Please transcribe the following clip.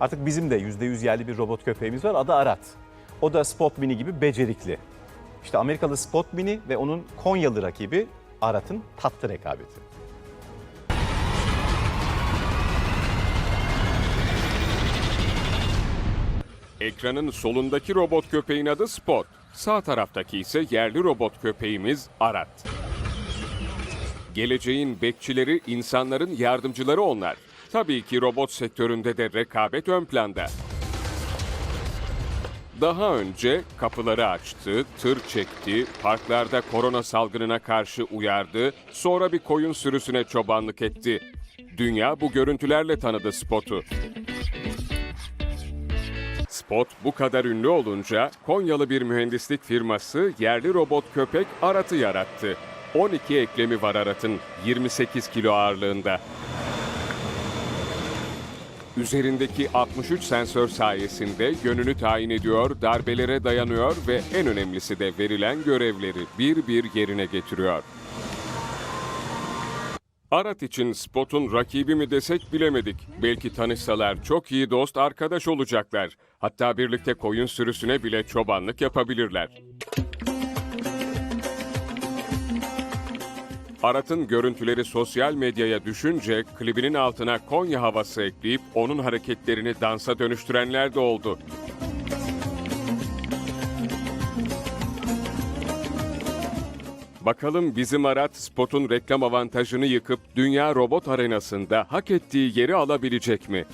Artık bizim de %100 yerli bir robot köpeğimiz var. Adı Arat. O da Spot Mini gibi becerikli. İşte Amerikalı Spot Mini ve onun Konyalı rakibi Arat'ın tatlı rekabeti. Ekranın solundaki robot köpeğin adı Spot. Sağ taraftaki ise yerli robot köpeğimiz Arat. Geleceğin bekçileri, insanların yardımcıları onlar. Tabii ki robot sektöründe de rekabet ön planda. Daha önce kapıları açtı, tır çekti, parklarda korona salgınına karşı uyardı, sonra bir koyun sürüsüne çobanlık etti. Dünya bu görüntülerle tanıdı Spot'u. Spot bu kadar ünlü olunca Konyalı bir mühendislik firması yerli robot köpek Arat'ı yarattı. 12 eklemi var Arat'ın 28 kilo ağırlığında. Üzerindeki 63 sensör sayesinde yönünü tayin ediyor, darbelere dayanıyor ve en önemlisi de verilen görevleri bir bir yerine getiriyor. Arat için Spot'un rakibi mi desek bilemedik. Belki tanışsalar çok iyi dost arkadaş olacaklar. Hatta birlikte koyun sürüsüne bile çobanlık yapabilirler. Arat'ın görüntüleri sosyal medyaya düşünce klibinin altına Konya havası ekleyip onun hareketlerini dansa dönüştürenler de oldu. Bakalım bizim Arat Spot'un reklam avantajını yıkıp dünya robot arenasında hak ettiği yeri alabilecek mi?